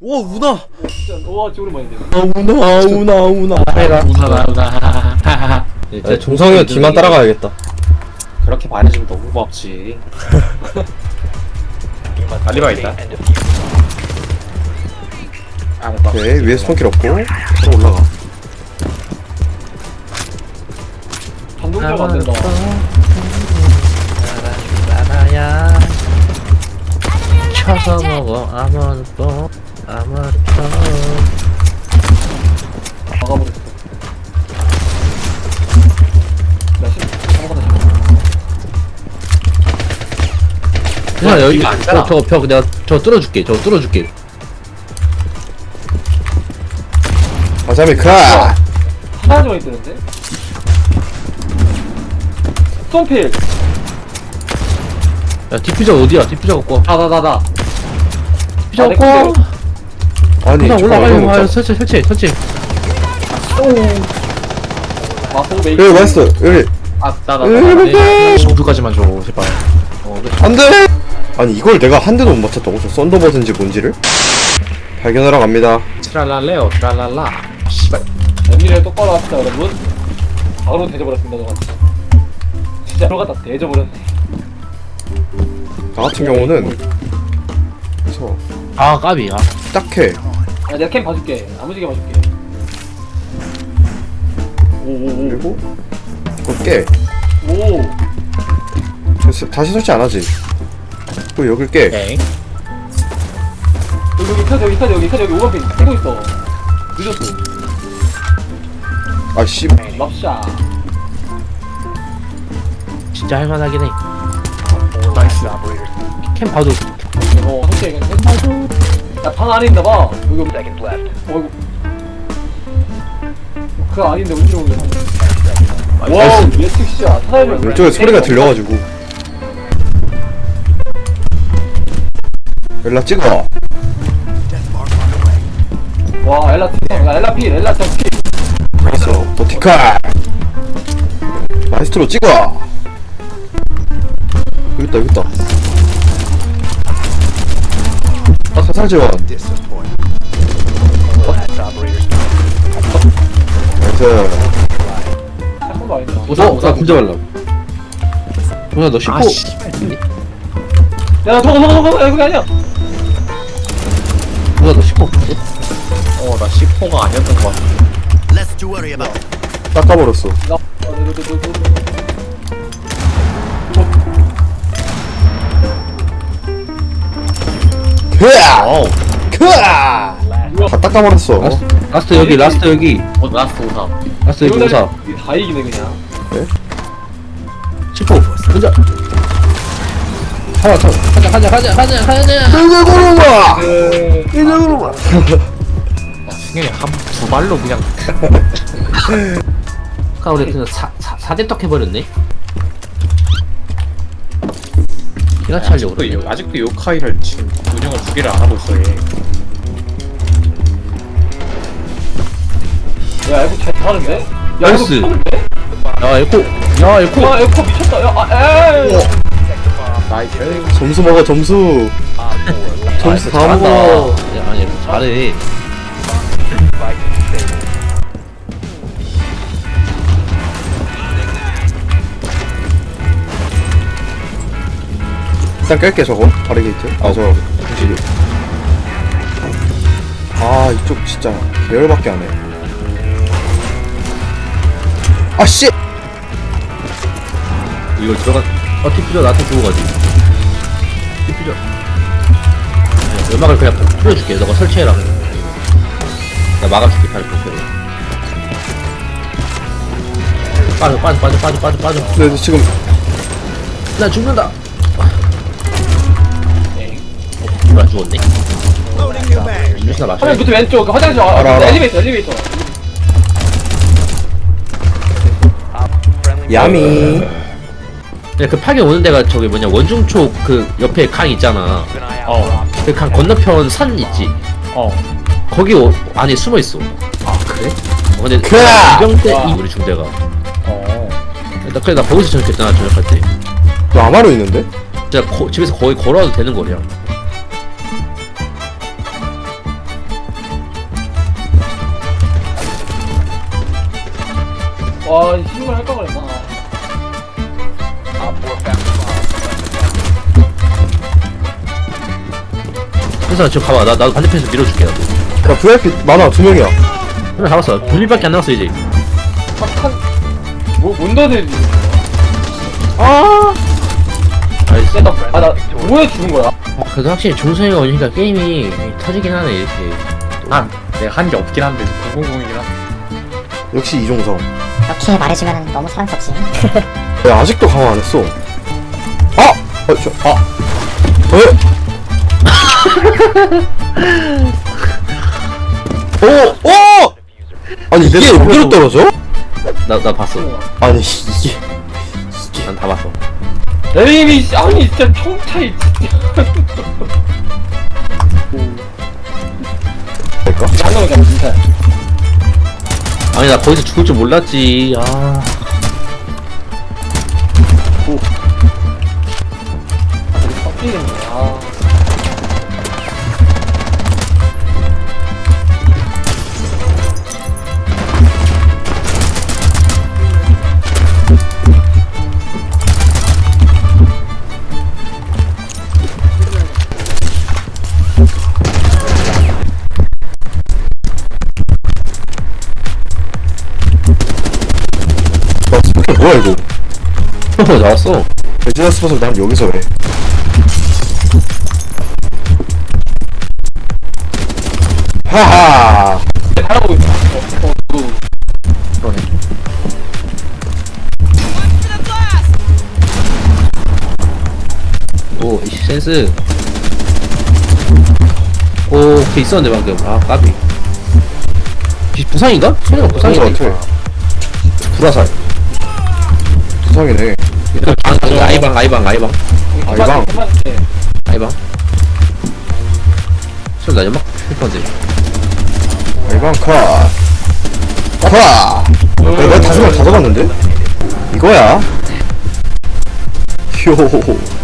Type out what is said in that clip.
와 우나. 진짜 와 진짜 오랜만인데 아 우나 우나 우나. 내가 우나나우나 아, 종성이 형 뒤만 따라가야겠다. 그렇게 말해주면 너무 고맙지. 달리바 있다. 아 맞다 오케이 위에 스폰킬 없고. 바로 올라가. 반동자가 안 된다. 나야. 쳐서 먹어 아무것도 아무것도 막아버렸어 나야 여기 이거 아니잖아. 저벽 내가 저 뚫어줄게 저 뚫어줄게. 아자미 크라 하나지만 있다는데? 쏨필. 야 디퓨저 어디야? 디퓨저 갖고 와. 다다다다 디퓨저 아, 갖고 내와 아니 그냥 올라가요. 얼마 아못 설치 설치 설치. 마포 메이크 여기 맛있어 여기. 아나나 으으으으. 15초까지만 줘 제발. 어 그래. 안돼! 아니 이걸 내가 한 대도 못 맞췄다고? 저 썬더버든지 뭔지를? 발견하러 갑니다. 트랄랄레오 트랄랄라. 씨발. 연기를 똑바로 합시다 여러분. 바로 대져버렸습니다 저가. 진짜 들어갔다 대져버렸네. 나 같은 경우는 그래서 아 까비 아. 딱해 야 내가 캠 봐줄게. 아무지게 봐줄게. 오오오. 그리고 이걸 깨. 오. 그래서 다시 설치 안 하지. 그리고 여길 깨. 오케이. 여기 여기 켜져 여기 켜져 여기 켜져 여기 오번핀. 켜고 있어. 늦었어. 아씨. 랍샤. 진짜 할만하긴 해. 나이스. 캠 봐도. 어 솔직히 그냥 했어 야방 안에 있나봐. 여기 어이구 그 아닌데 운지러 오네 와우 예측시야 사다리면 왼쪽에 소리가 들려가지고. 연락 찍어. 와 엘라 티 야, 엘라 필 엘라 정 필. 알았어. 버티칼 마이스트로 찍어. 여기 있다 여기 있다 아 사살 지원 나이스 한번도 아니다 오사 오사 군자 발라 오사 너 10호 아 씨발 야 저거 저거 저거 야 그게 아니야 오사 너 10호 어 나 10호가 아니었던 것 같아 Less to worry about. 닦아버렸어 나 어, 너, 너, 너, 너, 너. 그야. 어우. 그야. 다 닦아버렸어. 라스트, 라스트 여기 라스트 여기. 어 라스트 오사 라스트 여기 오사 다 이기네 그냥. 10호 군자. 하나 더. 가자 가자 가자 가자 가자. 이제 그러마. 그 이제 그러마. 승현이 한 두 발로 그냥. 아까 우리 그냥 사, 사, 사대떡 해버렸네 기라치 하려고 아직도 그러네. 요, 아직도 요카이를 지금 운영을 두 개를 안 하고 있어 얘. 야 에코 잘 타는데? 야 에코 나이스. 미쳤는데? 야 에코. 야 에코. 야 에코 미쳤다. 야 아, 에이. 나이스. 점수 먹어 점수. 점수 다 잘한다. 먹어 야 아니 에코 잘해 일단 깰게 저거. 바리게이트. 아저 부시리 아 이쪽 진짜 계열밖에 안해. 아씨! 이걸 들어가 어 디퓨저 나한테 주고 가지. 야, 연막을 그냥 뿌려줄게. 너가 설치해라. 나 막아줄게 팔 목표로. 빠져 빠져 빠져 빠져 빠져 빠져. 근데 지금. 나 죽는다 안 죽었네 임신아 맞춰 화면 붙으 왼쪽 그 화장실 아, 알아, 알아. 엘리베이터 엘리베이터. 야미. 그 파괴 오는 데가 저기 뭐냐 원중초 그 옆에 강 있잖아. 그강 건너편 산 있지? 어. 거기 오, 안에 숨어 있어. 아 그래? 어, 근데 그야! 이병대 와. 이 우리 중대가. 어. 나 그래 나 거기서 저녁했잖아 저녁할 때. 너 아마로 있는데? 진짜 거, 집에서 거의 걸어와도 되는 거리야 와, 이 신발 할까 그랬나? 그래서 지금 가봐. 나, 나도 반대편에서 밀어줄게 나도 야 VIP 많아 두 명이야. 그래 잡았어. 둘밖에 안 남았어 이제. 한, 뭐, 뭔다들. 아! 나이스. 야, 나, 아, 나, 뭐에 죽은 거야? 어, 그래도 확실히 중성이가 오니까 게임이 터지긴 하네 이렇게. 한 내가 한 게 없긴 한데 000이긴 한데 역시 이종성 이렇게 말해주면 너무 사랑스럽지. 야 아직도 강화 안 했어 아! 어, 저, 아 에? 오! 오! 아니 이게 여기로 떨어져? 나, 나 봤어 아니 이게 난 다 봤어 에이미, 씨, 아니, 진짜 총차이, 진짜. 아니 나 거기서 죽을 줄 몰랐지. 아 뭐야 이거? 나왔어? 레지나 스포츠를 난 여기서 해 하하! 잘하고 있어. 어, 어, 그, 그러네. 오 이씨 센스. 오그 있었는데 방금. 아 까비. 비- 부상인가? 소리가 부상이네 불화살 수상이네 방, 방, 아이방 아이방 아이방 아, 이방. 그만, 네. 아이방 나 연막 실패한데 알방 컷 컷! 야, 내가 다섯 명다 잡았는데? 이거야 효호호